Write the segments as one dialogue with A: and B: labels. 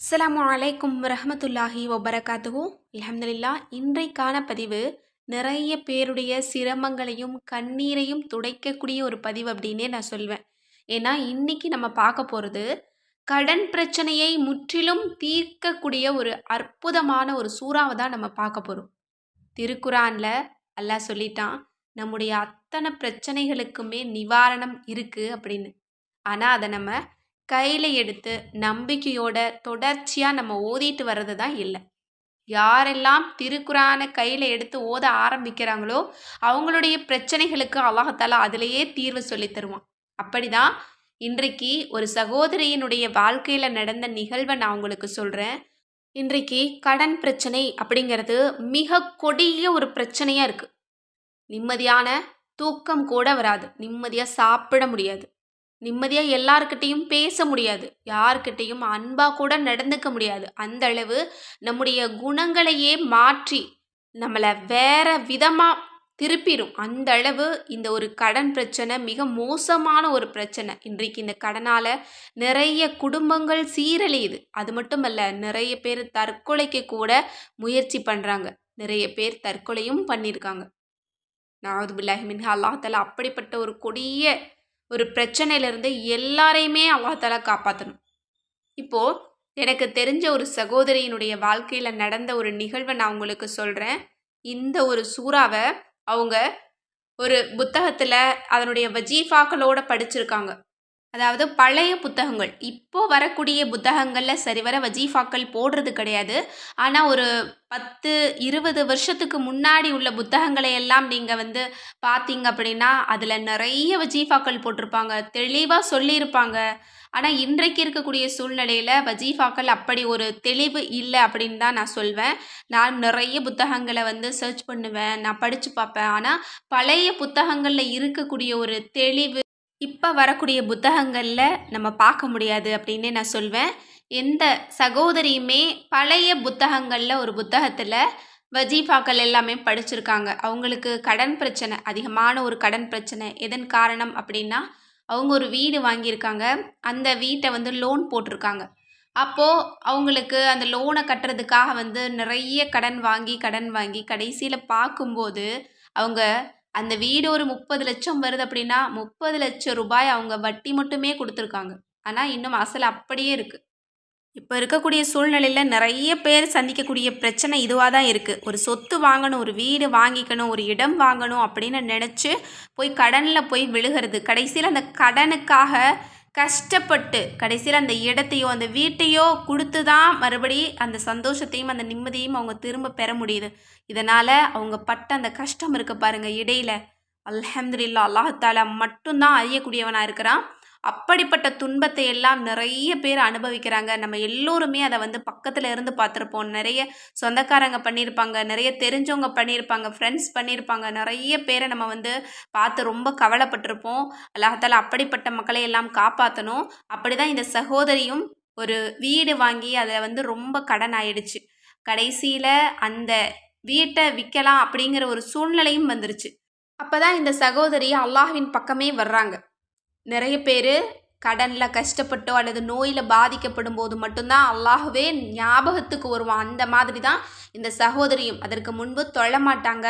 A: அஸ்லாம் வலைக்கும் ரஹமத்துல்லாஹி வபரகாத்துஹு. அலமதுல்லா இன்றைக்கான பதிவு நிறைய பேருடைய சிரமங்களையும் கண்ணீரையும் துடைக்கக்கூடிய ஒரு பதிவு அப்படின்னே நான் சொல்வேன். ஏன்னா இன்னைக்கு நம்ம பார்க்க போகிறது கடன் பிரச்சனையை முற்றிலும் தீர்க்கக்கூடிய ஒரு அற்புதமான ஒரு சூறாவை தான் நம்ம பார்க்க போகிறோம் திருக்குரானில் அல்லாஹ் சொல்லிட்டான் நம்முடைய அத்தனை பிரச்சனைகளுக்குமே நிவாரணம் இருக்குது அப்படின்னு. ஆனால் அதை நம்ம கையில் எடுத்து நம்பிக்கையோட தொடர்ச்சியாக நம்ம ஓதிட்டு வர்றது தான் இல்லை. யாரெல்லாம் திருக்குறானை கையில் எடுத்து ஓத ஆரம்பிக்கிறாங்களோ அவங்களுடைய பிரச்சனைகளுக்கு அல்லாஹாலா அதிலேயே தீர்வு சொல்லி தருவான். அப்படிதான் இன்றைக்கு ஒரு சகோதரியினுடைய வாழ்க்கையில் நடந்த நிகழ்வை நான் உங்களுக்கு சொல்கிறேன் இன்றைக்கு கடன் பிரச்சனை அப்படிங்கிறது மிக கொடிய ஒரு பிரச்சனையாக இருக்குது நிம்மதியான தூக்கம் கூட வராது. நிம்மதியாக சாப்பிட முடியாது. நிம்மதியாக எல்லாருக்கிட்டேயும் பேச முடியாது. யாருக்கிட்டேயும் அன்பாக கூட நடந்துக்க முடியாது. அந்த அளவு நம்முடைய குணங்களையே மாற்றி நம்மளை வேற விதமாக திருப்பிடும் அந்த அளவு இந்த ஒரு கடன் பிரச்சனை மிக மோசமான ஒரு பிரச்சனை. இன்றைக்கு இந்த கடனால் நிறைய குடும்பங்கள் சீரழியுது. அது மட்டும் அல்ல நிறைய பேர் தற்கொலைக்கு கூட முயற்சி பண்ணுறாங்க நிறைய பேர் தற்கொலையும் பண்ணியிருக்காங்க நாவது பில்லாஹிமின் அல்லாஹால அப்படிப்பட்ட ஒரு கொடிய ஒரு பிரச்சனையிலேருந்து எல்லாரையுமே அல்லாஹால காப்பாற்றணும் இப்போது எனக்கு தெரிஞ்ச ஒரு சகோதரியினுடைய வாழ்க்கையில் நடந்த ஒரு நிகழ்வை நான் உங்களுக்கு சொல்கிறேன் இந்த ஒரு சூறாவை அவங்க ஒரு புத்தகத்தில் அதனுடைய வஜீஃபாக்களோட படிச்சிருக்காங்க. அதாவது பழைய புத்தகங்கள். இப்போ வரக்கூடிய புத்தகங்களில் சரிவர வஜீஃபாக்கள் போடுறது கிடையாது. ஆனால் ஒரு பத்து இருபது வருஷத்துக்கு முன்னாடி உள்ள புத்தகங்களை எல்லாம் நீங்கள் வந்து பார்த்தீங்க அப்படின்னா அதில் நிறைய வஜீஃபாக்கள் போட்டிருப்பாங்க. தெளிவாக சொல்லியிருப்பாங்க. ஆனால் இன்றைக்கு இருக்கக்கூடிய சூழ்நிலையில் வஜீஃபாக்கள் அப்படி ஒரு தெளிவு இல்லை அப்படின்னு தான் நான் சொல்வேன். நான் நிறைய புத்தகங்களை வந்து சர்ச் பண்ணுவேன். நான் படித்து பார்ப்பேன். ஆனால் பழைய புத்தகங்களில் இருக்கக்கூடிய ஒரு தெளிவு இப்போ வரக்கூடிய புத்தகங்களில் நம்ம பார்க்க முடியாது அப்படின்னு நான் சொல்வேன். எந்த சகோதரியுமே பழைய புத்தகங்களில் ஒரு புத்தகத்தில் வஜீஃபாக்கள் எல்லாமே படிச்சிருக்காங்க. அவங்களுக்கு கடன் பிரச்சனை அதிகமான ஒரு கடன் பிரச்சனை எதன் காரணம் அப்படின்னா அவங்க ஒரு வீடு வாங்கியிருக்காங்க. அந்த வீட்டை வந்து லோன் போட்டிருக்காங்க. அப்போது அவங்களுக்கு அந்த லோனை கட்டுறதுக்காக வந்து நிறைய கடன் வாங்கி கடன் வாங்கி கடைசியில் பார்க்கும்போது அவங்க அந்த வீடு ஒரு முப்பது லட்சம் வருது அப்படின்னா முப்பது லட்சம் ரூபாய் அவங்க வட்டி மட்டுமே கொடுத்துருக்காங்க. ஆனால் இன்னும் அசல் அப்படியே இருக்குது இப்போ இருக்கக்கூடிய சூழ்நிலையில் நிறைய பேர் சந்திக்கக்கூடிய பிரச்சனை இதுவாக தான் இருக்குது ஒரு சொத்து வாங்கணும் ஒரு வீடு வாங்கிக்கணும் ஒரு இடம் வாங்கணும் அப்படின்னு நினச்சி போய் கடனில் போய் விழுகிறது. கடைசியில் அந்த கடனுக்காக கஷ்டப்பட்டு கடைசியில் அந்த இடத்தையோ அந்த வீட்டையோ கொடுத்து தான் மறுபடி அந்த சந்தோஷத்தையும் அந்த நிம்மதியும் அவங்க திரும்ப பெற முடியுது. இதனால் அவங்க பட்ட அந்த கஷ்டம் இருக்க பாருங்கள் இடையில. அல்ஹம்துல்லா அல்லாஹாலா மட்டும்தான் அறியக்கூடியவனாக இருக்கிறான். அப்படிப்பட்ட துன்பத்தை எல்லாம் நிறைய பேர் அனுபவிக்கிறாங்க. நம்ம எல்லோருமே அதை வந்து பக்கத்தில் இருந்து பார்த்துருப்போம். நிறைய சொந்தக்காரங்க பண்ணியிருப்பாங்க நிறைய தெரிஞ்சவங்க பண்ணியிருப்பாங்க ஃப்ரெண்ட்ஸ் பண்ணியிருப்பாங்க. நிறைய பேரை நம்ம வந்து பார்த்து ரொம்ப கவலைப்பட்டிருப்போம். அல்லாஹால அப்படிப்பட்ட மக்களை எல்லாம் காப்பாற்றணும் அப்படி தான் இந்த சகோதரியும் ஒரு வீடு வாங்கி அதில் வந்து ரொம்ப கடன் ஆயிடுச்சு. கடைசியில் அந்த வீட்டை விற்கலாம் அப்படிங்கிற ஒரு சூழ்நிலையும் வந்துருச்சு. அப்போ தான் இந்த சகோதரி அல்லாஹ்வின் பக்கமே வர்றாங்க. நிறைய பேர் கடனில் கஷ்டப்பட்டோ அல்லது நோயில் பாதிக்கப்படும் போது மட்டும்தான் அல்லாஹுவே ஞாபகத்துக்கு வருவான். அந்த மாதிரி தான் இந்த சகோதரியும் அதற்கு முன்பு தொழ மாட்டாங்க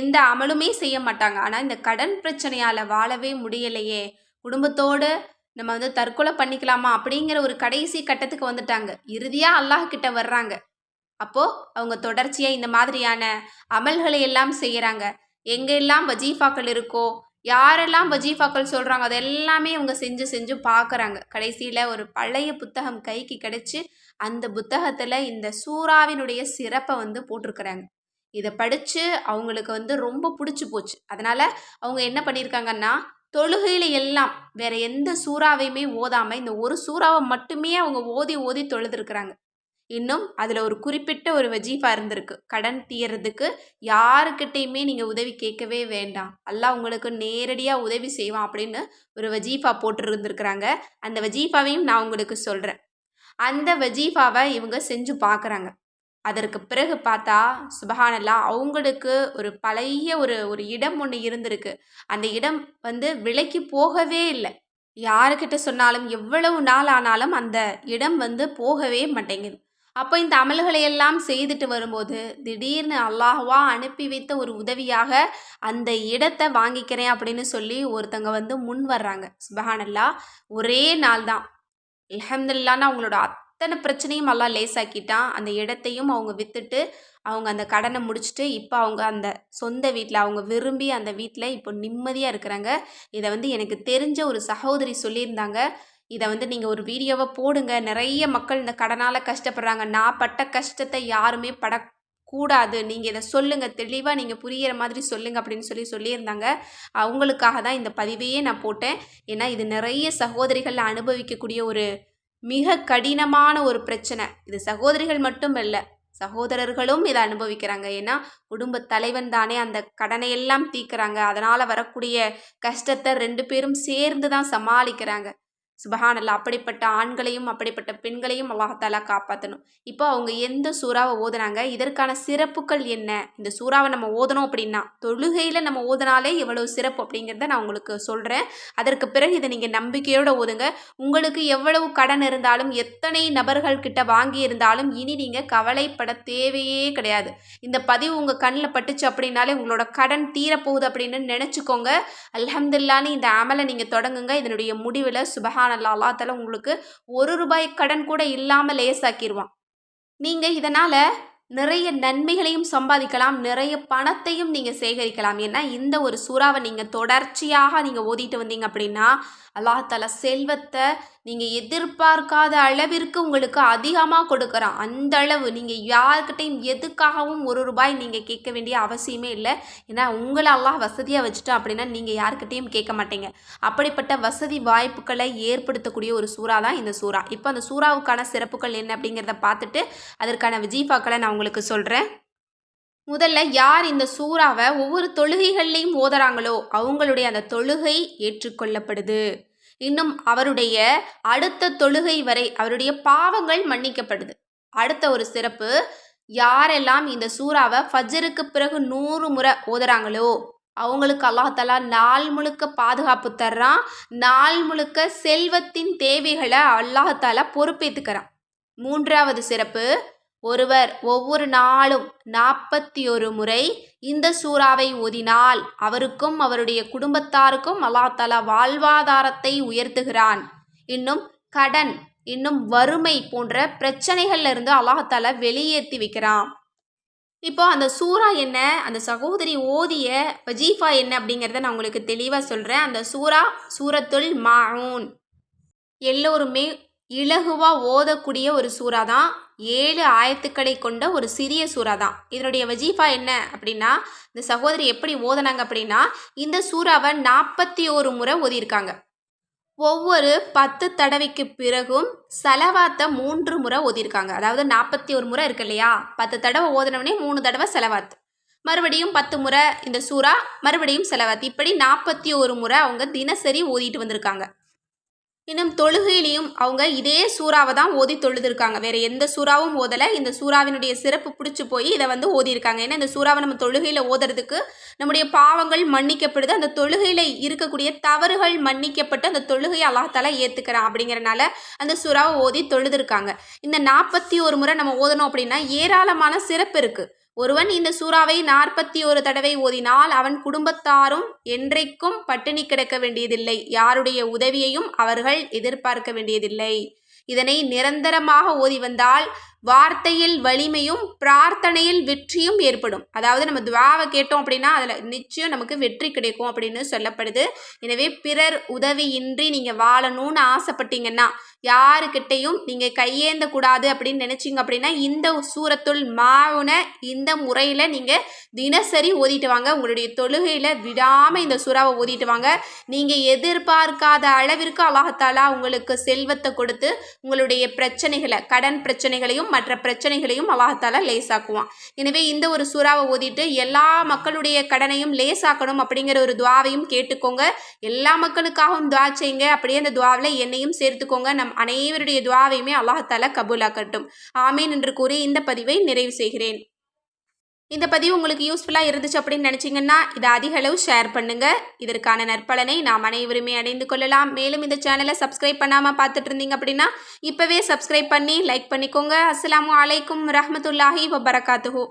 A: எந்த அமலுமே செய்ய மாட்டாங்க. ஆனால் இந்த கடன் பிரச்சனையால் வாழவே முடியலையே. குடும்பத்தோடு நம்ம வந்து தற்கொலை பண்ணிக்கலாமா அப்படிங்கிற ஒரு கடைசி கட்டத்துக்கு வந்துட்டாங்க. இறுதியாக அல்லாஹ் கிட்ட வர்றாங்க. அப்போது அவங்க தொடர்ச்சியாக இந்த மாதிரியான அமல்களை எல்லாம் செய்கிறாங்க எங்கெல்லாம் வஜீஃபாக்கள் இருக்கோ யாரெல்லாம் வஜீஃபாக்கள் சொல்கிறாங்க அது எல்லாமே இவங்க செஞ்சு செஞ்சு பார்க்குறாங்க கடைசியில் ஒரு பழைய புத்தகம் கைக்கு கிடச்சி அந்த புத்தகத்தில் இந்த சூறாவினுடைய சிறப்பை வந்து போட்டிருக்கிறாங்க. இதை படித்து அவங்களுக்கு வந்து ரொம்ப பிடிச்சி போச்சு. அதனால் அவங்க என்ன பண்ணியிருக்காங்கன்னா தொழுகையில் எல்லாம் வேற எந்த சூறாவையுமே ஓதாமல் இந்த ஒரு சூறாவை மட்டுமே அவங்க ஓதி ஓதி தொழுதுருக்குறாங்க. இன்னும் அதில் ஒரு குறிப்பிட்ட ஒரு வஜீஃபா இருந்திருக்கு. கடன் தீர்றதுக்கு யாருக்கிட்டேயுமே நீங்கள் உதவி கேட்கவே வேண்டாம். அல்லாஹ் உங்களுக்கு நேரடியாக உதவி செய்வான் அப்படின்னு ஒரு வஜீஃபா போட்டுருந்துருக்குறாங்க. அந்த வஜீஃபாவையும் நான் உங்களுக்கு சொல்கிறேன் அந்த வஜீஃபாவை இவங்க செஞ்சு பார்க்குறாங்க அதற்கு பிறகு பார்த்தா சுபஹானல்லா அவங்களுக்கு ஒரு பழைய ஒரு ஒரு இடம் ஒன்று இருந்திருக்கு. அந்த இடம் வந்து விலைக்கு போகவே இல்லை. யாருக்கிட்ட சொன்னாலும் எவ்வளவு நாள் ஆனாலும் அந்த இடம் வந்து போகவே மாட்டேங்குது. அப்போ இந்த அமல்களை எல்லாம் செய்துட்டு வரும்போது திடீர்னு அல்லாஹுவா அனுப்பி வைத்த ஒரு உதவியாக அந்த இடத்தை வாங்கிக்கிறேன் அப்படின்னு சொல்லி ஒருத்தங்க வந்து முன் வர்றாங்க. சுபஹானல்லா ஒரே நாள் தான் அலமதுல்லான்னு அவங்களோட அத்தனை பிரச்சனையும் எல்லாம் லேசாக்கிட்டான். அந்த இடத்தையும் அவங்க விற்றுட்டு அவங்க அந்த கடனை முடிச்சுட்டு இப்போ அவங்க அந்த சொந்த வீட்டில் அவங்க விரும்பி அந்த வீட்டில் இப்போ நிம்மதியாக இருக்கிறாங்க. இதை வந்து எனக்கு தெரிஞ்ச ஒரு சகோதரி சொல்லியிருந்தாங்க. இதை வந்து நீங்கள் ஒரு வீடியோவை போடுங்க. நிறைய மக்கள் இந்த கடனால் கஷ்டப்படுறாங்க. நான் பட்ட கஷ்டத்தை யாருமே படக்கூடாது. நீங்கள் இதை சொல்லுங்கள் தெளிவாக நீங்கள் புரிகிற மாதிரி சொல்லுங்கள் அப்படின்னு சொல்லி சொல்லியிருந்தாங்க. அவங்களுக்காக தான் இந்த பதிவையே நான் போட்டேன். ஏன்னா இது நிறைய சகோதரிகள் அனுபவிக்கக்கூடிய ஒரு மிக கடினமான ஒரு பிரச்சனை. இது சகோதரிகள் மட்டும் இல்லை சகோதரர்களும் இதை அனுபவிக்கிறாங்க. ஏன்னா குடும்ப தலைவன் தானே அந்த கடனை எல்லாம் தீர்க்குறாங்க. அதனால் வரக்கூடிய கஷ்டத்தை ரெண்டு பேரும் சேர்ந்து தான் சமாளிக்கிறாங்க. சுபஹானல்லா அப்படிப்பட்ட ஆண்களையும் அப்படிப்பட்ட பெண்களையும் அல்லாஹாலா காப்பாற்றணும் இப்போ அவங்க எந்த சூறாவை ஓதுனாங்க? இதற்கான சிறப்புகள் என்ன? இந்த சூறாவை நம்ம ஓதணும் அப்படின்னா தொழுகையில் நம்ம ஓதுனாலே எவ்வளவு சிறப்பு அப்படிங்கிறத நான் உங்களுக்கு சொல்கிறேன் அதற்கு பிறகு இதை நீங்கள் நம்பிக்கையோடு ஓதுங்க. உங்களுக்கு எவ்வளவு கடன் இருந்தாலும் எத்தனை நபர்கள் கிட்ட வாங்கி இருந்தாலும் இனி நீங்கள் கவலைப்பட தேவையே கிடையாது. இந்த பதிவு உங்கள் கண்ணில் பட்டுச்சு அப்படின்னாலே உங்களோட கடன் தீரப்போகுது அப்படின்னு நினச்சிக்கோங்க. அலமதுல்லான்னு இந்த அமலை நீங்கள் தொடங்குங்க. இதனுடைய முடிவில் சுபஹான அல்லா தலா உங்களுக்கு ஒரு ரூபாய் கடன் கூட இல்லாமல் லேசாக்கிடுவான் நீங்கள் இதனால் நிறைய நன்மைகளையும் சம்பாதிக்கலாம் நிறைய பணத்தையும் நீங்கள் சேகரிக்கலாம். ஏன்னா இந்த ஒரு சூறாவை நீங்கள் தொடர்ச்சியாக நீங்கள் ஓதிட்டு வந்தீங்க அப்படின்னா அல்லாஹால செல்வத்தை நீங்கள் எதிர்பார்க்காத அளவிற்கு உங்களுக்கு அதிகமாக கொடுக்குறான். அந்த அளவு. நீங்கள் யாருக்கிட்டையும் எதுக்காகவும் ஒரு ரூபாய் நீங்கள் கேட்க வேண்டிய அவசியமே இல்லை. ஏன்னா உங்களை எல்லாம் வசதியாக வச்சுட்டோம் அப்படின்னா நீங்கள் யாருக்கிட்டையும் கேட்க மாட்டீங்க. அப்படிப்பட்ட வசதி வாய்ப்புகளை ஏற்படுத்தக்கூடிய ஒரு சூறா தான் இந்த சூறா. இப்போ அந்த சூறாவுக்கான சிறப்புகள் என்ன அப்படிங்கிறத பார்த்துட்டு அதற்கான விஜீஃபாக்களை நான் உங்களுக்கு சொல்கிறேன் முதல்ல யார் இந்த சூறாவை ஒவ்வொரு தொழுகைகள்லையும் ஓதுறாங்களோ அவங்களுடைய அந்த தொழுகை ஏற்றுக்கொள்ளப்படுது. இன்னும் அவருடைய அடுத்த தொழுகை வரை அவருடைய பாவங்கள் மன்னிக்கப்படுது. அடுத்த ஒரு சிறப்பு யாரெல்லாம் இந்த சூறாவை ஃபஜருக்கு பிறகு நூறு முறை ஓதுறாங்களோ அவங்களுக்கு அல்லாஹாலா நாள் முழுக்க பாதுகாப்பு தர்றான். நாள் முழுக்க செல்வத்தின் தேவைகளை அல்லாஹாலா பொறுப்பேற்றுக்கிறான் மூன்றாவது சிறப்பு ஒருவர் ஒவ்வொரு நாளும் நாற்பத்தி ஒரு முறை இந்த சூறாவை ஓதினால் அவருக்கும் அவருடைய குடும்பத்தாருக்கும் அல்லா வாழ்வாதாரத்தை உயர்த்துகிறான். இன்னும் கடன் இன்னும் வறுமை போன்ற பிரச்சனைகள்ல இருந்து அல்லாஹால வெளியேற்றி வைக்கிறான். இப்போ அந்த சூறா என்ன அந்த சகோதரி ஓதிய வஜீஃபா என்ன அப்படிங்கிறத நான் உங்களுக்கு தெளிவாக சொல்கிறேன் அந்த சூறா சூரத்துல் மாவுன் எல்லோருமே இலகுவாக ஓதக்கூடிய ஒரு சூறா தான் ஏழு ஆயத்துக்களை கொண்ட ஒரு சிறிய சூறா தான் இதனுடைய வஜீஃபா என்ன அப்படின்னா இந்த சகோதரி எப்படி ஓதனாங்க அப்படின்னா இந்த சூறாவை நாற்பத்தி ஒரு முறை ஓதியிருக்காங்க ஒவ்வொரு பத்து தடவைக்கு பிறகும் செலவாத்தை மூன்று முறை ஓதியிருக்காங்க அதாவது நாற்பத்தி ஒரு முறை இருக்கு இல்லையா? பத்து தடவை ஓதினவனே மூணு தடவை செலவாத்து. மறுபடியும் பத்து முறை இந்த சூறா மறுபடியும் செலவாத்து. இப்படி நாற்பத்தி ஒரு முறை அவங்க தினசரி ஓதிட்டு வந்திருக்காங்க. இன்னும் தொழுகையிலையும் அவங்க இதே சூறாவை தான் ஓதி தொழுதுருக்காங்க. வேறு எந்த சூறாவும் ஓதலை. இந்த சூறாவினுடைய சிறப்பு பிடிச்சி போய் இதை வந்து ஓதியிருக்காங்க ஏன்னா இந்த சூறாவை நம்ம தொழுகையில் ஓதுறதுக்கு நம்முடைய பாவங்கள் மன்னிக்கப்படுது. அந்த தொழுகையில் இருக்கக்கூடிய தவறுகள் மன்னிக்கப்பட்டு அந்த தொழுகையை அல்லாஹால ஏற்றுக்கிறான் அப்படிங்கிறனால அந்த சூறாவை ஓதி தொழுதுருக்காங்க. இந்த நாற்பத்தி ஒரு முறை நம்ம ஓதணும் அப்படின்னா ஏராளமான சிறப்பு இருக்குது ஒருவன் இந்த சூறாவை நாற்பத்தி ஒரு தடவை ஓதினால் அவன் குடும்பத்தாரும் என்றைக்கும் பட்டினி கிடக்க வேண்டியதில்லை. யாருடைய உதவியையும் அவர்கள் எதிர்பார்க்க வேண்டியதில்லை. இதனை நிரந்தரமாக ஓதி வந்தால் வார்த்தையில் வலிமையும் பிரார்த்தனையில் வெற்றியும் ஏற்படும். அதாவது நம்ம துவாவை கேட்டோம் அப்படின்னா அதில் நிச்சயம் நமக்கு வெற்றி கிடைக்கும் அப்படின்னு சொல்லப்படுது. எனவே பிறர் உதவியின்றி நீங்கள் வாழணும்னு ஆசைப்பட்டீங்கன்னா யாருக்கிட்டையும் நீங்கள் கையேந்த கூடாது அப்படின்னு நினச்சிங்க அப்படின்னா இந்த சூரத்துள் மாவுனை இந்த முறையில் நீங்கள் தினசரி ஓதிட்டு வாங்க. உங்களுடைய தொழுகையில் விடாமல் இந்த சூறாவை ஓதிட்டு வாங்க. நீங்கள் எதிர்பார்க்காத அளவிற்கு அல்லாஹாலா உங்களுக்கு செல்வத்தை கொடுத்து உங்களுடைய பிரச்சனைகளை கடன் பிரச்சனைகளையும் மற்ற பிரச்சனைகளையும் அல்லாஹால லேசாக்குவான். எனவே இந்த ஒரு சூறாவை ஓதிட்டு எல்லா மக்களுடைய கடனையும் லேசாக்கணும் அப்படிங்கிற ஒரு துவாவையும் கேட்டுக்கோங்க. எல்லா மக்களுக்காகவும் துவா செய்யுங்க. அப்படியே அந்த துவாவில் என்னையும் சேர்த்துக்கோங்க. நம் அனைவருடைய துவாவையுமே அல்லாஹால கபூலாக்கட்டும். ஆமீன் என்று கூறி இந்த பதிவை நிறைவு செய்கிறேன். இந்த பதிவு உங்களுக்கு யூஸ்ஃபுல்லாக இருந்துச்சு அப்படின்னு நினச்சிங்கன்னா இதை அதிக அளவு ஷேர் பண்ணுங்கள் இதற்கான நற்பலனை நாம் அனைவருமே அடைந்து கொள்ளலாம். மேலும் இந்த சேனலை சப்ஸ்கிரைப் பண்ணாமல் பார்த்துட்டு இருந்தீங்க அப்படின்னா இப்போவே சப்ஸ்கிரைப் பண்ணி லைக் பண்ணிக்கோங்க. அஸ்ஸலாமு அலைக்கும் ரஹமத்துல்லாஹி வபரகாத்துஹூ.